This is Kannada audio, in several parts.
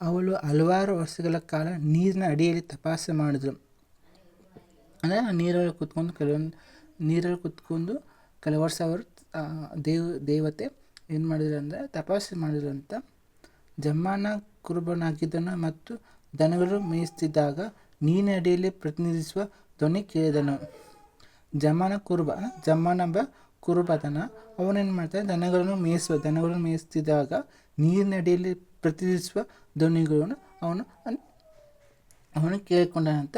ಅವಳು ಹಲವಾರು ವರ್ಷಗಳ ಕಾಲ ನೀರಿನ ಅಡಿಯಲ್ಲಿ ತಪಾಸೆ ಮಾಡಿದಳು ಅಂದರೆ ನೀರಲ್ಲಿ ಕುತ್ಕೊಂಡು ಕೆಲವೊಂದು ನೀರಲ್ಲಿ ಕುತ್ಕೊಂಡು ಕೆಲವು ವರ್ಷ ಅವರು ಆ, ದೇವ್ ದೇವತೆ ಏನು ಮಾಡಿದ್ರು ಅಂದರೆ ತಪಾಸಣೆ ಮಾಡಿದ್ರು ಅಂತ. ಜಮ್ಮನ ಕುರುಬನಾಗಿದ್ದನು ಮತ್ತು ದನಗಳು ಮೇಯಿಸ್ತಿದ್ದಾಗ ನೀರಿನ ಅಡಿಯಲ್ಲಿ ಪ್ರತಿನಿಧಿಸುವ ಧ್ವನಿ ಕೇಳಿದನು. ಜಮ್ಮನ ಕುರುಬ ಜಮ್ಮನೆಂಬ ಕುರುಬತನ. ಅವನೇನು ಮಾಡ್ತಾನೆ? ದನಗಳನ್ನು ಮೇಯಿಸುವ ದನಗಳನ್ನು ಮೇಯಿಸ್ತಿದ್ದಾಗ ನೀರಿನಡಿಯಲ್ಲಿ ಪ್ರತಿನಿಧಿಸುವ ಧ್ವನಿಗಳನ್ನು ಅವನು ಅವನು ಕೇಳಿಕೊಂಡಂತ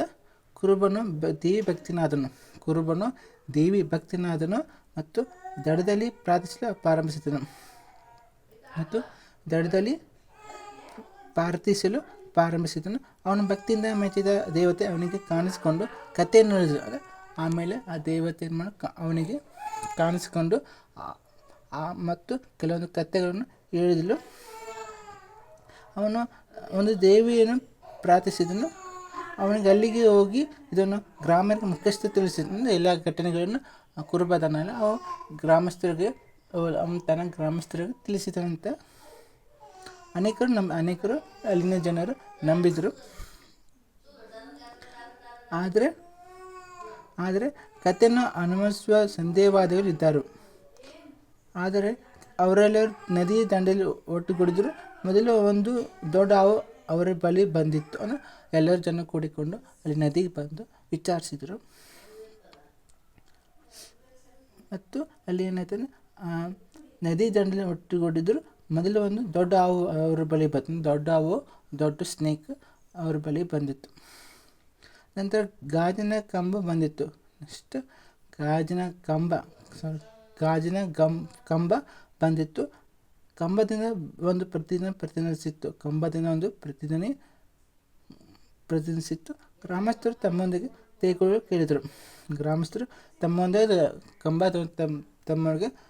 ಕುರುಬನು ಬ- ದೇವಿ ಭಕ್ತಿನಾದನು. ಕುರುಬನು ದೇವಿ ಭಕ್ತಿನಾದನು ಮತ್ತು ದಡದಲ್ಲಿ ಪ್ರಾರ್ಥಿಸಲು ಪ್ರಾರಂಭಿಸಿದನು. ಮತ್ತು ದಡದಲ್ಲಿ ಪ್ರಾರ್ಥಿಸಲು ಪ್ರಾರಂಭಿಸಿದನು. ಅವನ ಭಕ್ತಿಯಿಂದ ಮೆಚ್ಚಿದ ದೇವತೆ ಅವನಿಗೆ ಕಾಣಿಸಿಕೊಂಡು ಕಥೆಯನ್ನು ಆಮೇಲೆ ಆ ದೇವತೆ ಅವನಿಗೆ ಕಾಣಿಸಿಕೊಂಡು ಮತ್ತು ಕೆಲವೊಂದು ಕಥೆಗಳನ್ನು ಹೇಳಿದಳು. ಅವನು, ಒಂದು ದೇವಿಯನ್ನು ಪ್ರಾರ್ಥಿಸಿದನು. ಅವನಿಗೆ ಅಲ್ಲಿಗೆ ಹೋಗಿ ಇದನ್ನು ಗ್ರಾಮದ ಮುಖ್ಯಸ್ಥ ತಿಳಿಸಿದ ಎಲ್ಲ ಘಟನೆಗಳನ್ನು, ಆ ಕುರುಬದನ ಅವು ಗ್ರಾಮಸ್ಥರಿಗೆ, ಅವ- ಅವನು ತನ್ನ ಗ್ರಾಮಸ್ಥರಿಗೆ ತಿಳಿಸಿದನಂತೆ. ಅನೇಕರು ನಂಬ, ಅನೇಕರು ಅಲ್ಲಿನ ಜನರು ನಂಬಿದರು. ಆದರೆ ಆದರೆ ಕಥೆಯನ್ನು ಅನುಮತಿಸುವ ಸಂದೇಹವಾದಿಗಳು ಇದ್ದರು. ಆದರೆ ಅವರೆಲ್ಲರೂ ನದಿ ದಂಡೆಯಲ್ಲಿ ಒಟ್ಟುಗೂಡಿದ್ರು. ಮೊದಲು ಒಂದು ದೊಡ್ಡ ಹಾವು ಅವರ ಬಳಿ ಬಂದಿತ್ತು ಅಂದರೆ ಎಲ್ಲರೂ ಜನ ಕೂಡಿಕೊಂಡು ಅಲ್ಲಿ ನದಿಗೆ ಬಂದು ವಿಚಾರಿಸಿದರು. ಮತ್ತು ಅಲ್ಲಿ ಏನಾಯ್ತಂದ್ರೆ ನದಿ ದಂಡೆಯಲ್ಲಿ ಒಟ್ಟುಗೂಡಿದ್ರು. ಮೊದಲು ಒಂದು ದೊಡ್ಡ ಹಾವು ಅವರ ಬಳಿ ಬಂತು. ದೊಡ್ಡ ಹಾವು, ದೊಡ್ಡ ಸ್ನೇಕ್ ಅವ್ರ ಬಳಿ ಬಂದಿತ್ತು. ನಂತರ ಗಾಜಿನ ಕಂಬ ಬಂದಿತ್ತು. ನೆಕ್ಸ್ಟ್ ಗಾಜಿನ ಕಂಬ ಸಾರಿ ಗಾಜಿನ ಗಮ್ ಕಂಬ ಬಂದಿತ್ತು. ಕಂಬದಿಂದ ಒಂದು ಪ್ರತಿದಿನ ಪ್ರತಿನಿಧಿಸಿತ್ತು ಕಂಬದಿಂದ ಒಂದು ಪ್ರತಿದಿನ ಪ್ರತಿನಿಧಿಸಿತ್ತು ಗ್ರಾಮಸ್ಥರು ತಮ್ಮೊಂದಿಗೆ ತೆಗೆದುಕೊಳ್ಳಲು ಕೇಳಿದರು. ಗ್ರಾಮಸ್ಥರು ತಮ್ಮೊಂದಿಗೆ ಕಂಬ ತಮ್ಮ- ತಮ್ಮ ತಮ್ಮೊಳಗೆ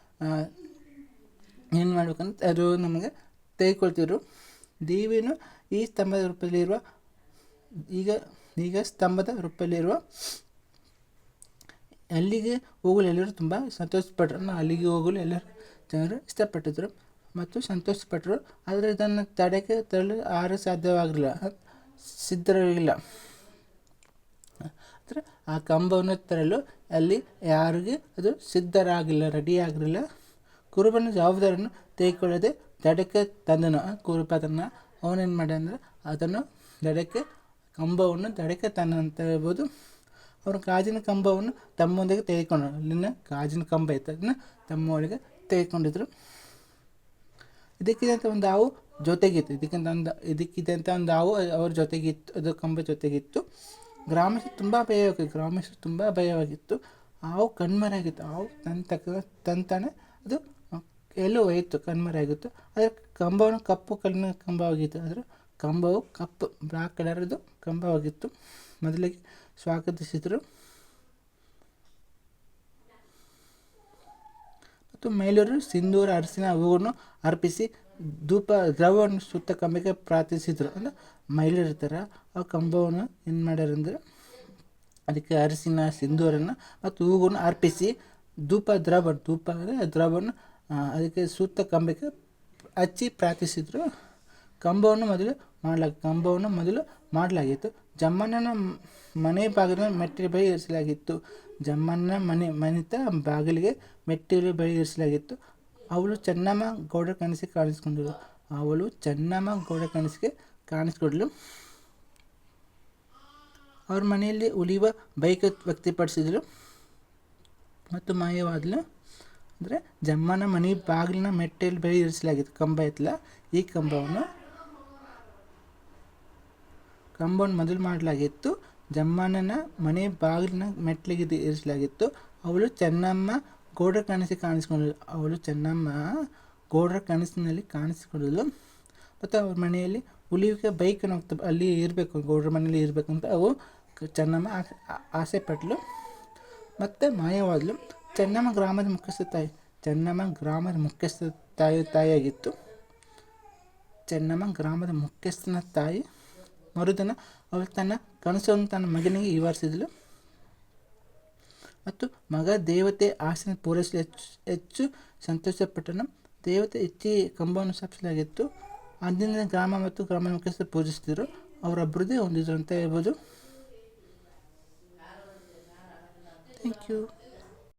ಏನು ಮಾಡ್ಬೇಕಂತ ಅದು ನಮಗೆ ತೆಗೆದುಕೊಳ್ತಿದ್ರು ದೇವಿಯನ್ನು ಈ ಸ್ತಂಭದ ರೂಪದಲ್ಲಿರುವ ಈಗ ಈಗ ಸ್ತಂಭದ ರೂಪದಲ್ಲಿರುವ ಅಲ್ಲಿಗೆ ಹೋಗಲು ಎಲ್ಲರೂ ತುಂಬ ಸಂತೋಷಪಟ್ಟರು ಅಲ್ಲಿಗೆ ಹೋಗಲು ಎಲ್ಲರೂ ಜನರು ಇಷ್ಟಪಟ್ಟಿದ್ರು ಮತ್ತು ಸಂತೋಷಪಟ್ಟರು ಆದರೆ ಇದನ್ನು ತಡೆಗೆ ತರಲು ಆರು ಸಾಧ್ಯವಾಗಲಿಲ್ಲ ಸಿದ್ಧರಿಲ್ಲ. ಅಂದರೆ ಆ ಕಂಬವನ್ನು ತರಲು ಅಲ್ಲಿ ಯಾರಿಗೆ ಅದು ಸಿದ್ಧರಾಗಿಲ್ಲ ರೆಡಿ ಆಗಿರಲಿಲ್ಲ ಕುರುಬನ ಜವಾಬ್ದಾರಿಯನ್ನು ತೆಗೆದುಕೊಳ್ಳದೆ ದಡಕ್ಕೆ ತಂದನು. ಆ ಕುರುಬತನ ಅವನೇನು ಮಾಡಿ ಅಂದರೆ ಅದನ್ನು ದಡಕ್ಕೆ ಕಂಬವನ್ನು ತನ್ನ ಅಂತ ಹೇಳ್ಬೋದು. ಅವರು ಗಾಜಿನ ಕಂಬವನ್ನು ತಮ್ಮೊಂದಿಗೆ ತೆಗೆದುಕೊಂಡರು. ಅಲ್ಲಿನ ಗಾಜಿನ ಕಂಬ ಇತ್ತು. ಅದನ್ನು ತಮ್ಮೊಳಗೆ ತೆಗೆದುಕೊಂಡಿದ್ರು. ಇದಕ್ಕಿದಂಥ ಒಂದು ಹಾವು ಜೊತೆಗಿತ್ತು. ಇದಕ್ಕಿಂತ ಒಂದು ಇದಕ್ಕಿದಂಥ ಒಂದು ಹಾವು ಅವ್ರ ಜೊತೆಗಿತ್ತು. ಅದು ಕಂಬ ಜೊತೆಗಿತ್ತು. ಗ್ರಾಮಸ್ಥರು ತುಂಬ ಭಯವಾಗಿತ್ತು ಗ್ರಾಮಸ್ಥರು ತುಂಬ ಭಯವಾಗಿತ್ತು. ಹಾವು ಕಣ್ಮರಾಗಿತ್ತು ಹಾವು ತನ್ನ ತಕ್ಕ ತಂತಾನೆ ಅದು ಎಲ್ಲೋ ಹೋಯಿತು, ಕಣ್ಮರೆಯಾಗಿತ್ತು. ಆದರೆ ಕಂಬವನ್ನು ಕಪ್ಪು ಕಣ್ಣಿನ ಕಂಬವಾಗಿತ್ತು. ಅದರ ಕಂಬವು ಕಪ್ಪು ಬ್ಲಾಕ್ ಕಲರ್ದು ಕಂಬವಾಗಿತ್ತು. ಮೊದಲಿಗೆ ಸ್ವಾಗತಿಸಿದರು. ಮತ್ತು ಮಹಿಳೆಯರು ಸಿಂಧೂರ ಅರಸಿನ ಹೂವನ್ನು ಅರ್ಪಿಸಿ ಧೂಪ, ದ್ರವವನ್ನು ಸುತ್ತ ಕಂಬಕ್ಕೆ ಪ್ರಾರ್ಥಿಸಿದರು. ಅಂದರೆ ಮೈಲೂರು ಥರ ಆ ಕಂಬವನ್ನು ಏನು ಮಾಡ್ಯಾರಂದ್ರೆ ಅದಕ್ಕೆ ಅರಸಿನ ಸಿಂಧೂರನ್ನು ಮತ್ತು ಹೂವನ್ನು ಅರ್ಪಿಸಿ ಧೂಪ, ದ್ರವ, ಧೂಪ ಅಂದರೆ ದ್ರವವನ್ನು ಅದಕ್ಕೆ ಸುತ್ತ ಕಂಬಕ್ಕೆ ಹಚ್ಚಿ ಪ್ರಾರ್ಥಿಸಿದರು. ಕಂಬವನ್ನು ಮೊದಲು ಮಾಡಲಾಗ ಕಂಬವನ್ನು ಮೊದಲು ಮಾಡಲಾಗಿತ್ತು. ಜಮ್ಮಣ್ಣನ ಮನೆ ಬಾಗಿಲಿನ ಮೆಟ್ಟಿಲು ಬಳಿ ಇರಿಸಲಾಗಿತ್ತು ಜಮ್ಮಣ್ಣನ ಮನೆ ಮನೆತ ಬಾಗಿಲಿಗೆ ಮೆಟ್ಟಿಲು ಬಳಿ ಇರಿಸಲಾಗಿತ್ತು ಅವಳು ಚೆನ್ನಮ್ಮ ಗೌಡ ಕನಸಿಗೆ ಕಾಣಿಸ್ಕೊಂಡಳು ಅವಳು ಚೆನ್ನಮ್ಮ ಗೌಡ ಕನಸಿಗೆ ಕಾಣಿಸ್ಕೊಂಡ್ಳು ಅವ್ರ ಮನೆಯಲ್ಲಿ ಉಳಿಯುವ ಬೈಕ್ ವ್ಯಕ್ತಪಡಿಸಿದಳು ಮತ್ತು ಮಾಯವಾದಳು ಅಂದರೆ ಜಮ್ಮನ ಮನೆ ಬಾಗಿಲಿನ ಮೆಟ್ಟಲು ಬೆಳೆ ಇರಿಸಲಾಗಿತ್ತು ಕಂಬ ಎತ್ತಲ ಈ ಕಂಬವನ್ನು ಕಂಬವನ್ನು ಮೊದಲು ಮಾಡಲಾಗಿತ್ತು. ಜಮ್ಮಣ್ಣನ ಮನೆ ಬಾಗಿಲಿನ ಮೆಟ್ಲಿಗೆ ಇರಿಸಲಾಗಿತ್ತು. ಅವಳು ಚೆನ್ನಮ್ಮ ಗೋಡ್ರ ಕನಸಿ ಕಾಣಿಸ್ಕೊಂಡಳು. ಅವಳು ಚೆನ್ನಮ್ಮ ಗೋಡ್ರ ಕನಸಿನಲ್ಲಿ ಕಾಣಿಸಿಕೊಂಡಳು. ಮತ್ತು ಅವ್ರ ಮನೆಯಲ್ಲಿ ಉಳಿಯೋಕೆ ಬೈಕನ್ನು ಹೋಗ್ತಾ ಅಲ್ಲಿ ಇರಬೇಕು, ಗೌಡ್ರ ಮನೆಯಲ್ಲಿ ಇರಬೇಕು ಅಂತ ಅವು ಚೆನ್ನಮ್ಮ ಆಸೆ ಪಟ್ಲು. ಮತ್ತು ಮಾಯವಾದಳು ಚೆನ್ನಮ್ಮ ಗ್ರಾಮದ ಮುಖ್ಯಸ್ಥ ತಾಯಿ ಚೆನ್ನಮ್ಮ ಗ್ರಾಮದ ಮುಖ್ಯಸ್ಥ ತಾಯಿ ತಾಯಿಯಾಗಿತ್ತು. ಚೆನ್ನಮ್ಮ ಗ್ರಾಮದ ಮುಖ್ಯಸ್ಥನ ತಾಯಿ ಮರುದಿನ ಅವಳು ತನ್ನ ಕನಸನ್ನು ತನ್ನ ಮಗನಿಗೆ ವಿವರಿಸಿದಳು ಮತ್ತು ಮಗ ದೇವತೆ ಆಸನ ಪೂರೈಸಲು ಹೆಚ್ಚು ಹೆಚ್ಚು ಸಂತೋಷಪಟ್ಟನು. ದೇವತೆ ಹೆಚ್ಚಿ ಕಂಬವನ್ನು ಸ್ಥಾಪಿಸಲಾಗಿತ್ತು. ಅಂದಿನ ಗ್ರಾಮ ಮತ್ತು ಗ್ರಾಮ ಮುಖ್ಯಸ್ಥರು ಪೂಜಿಸ್ತಿದ್ರು ಅವರ ಅಭಿವೃದ್ಧಿ ಹೊಂದಿದ್ರು ಅಂತ ಹೇಳ್ಬೋದು. Thank you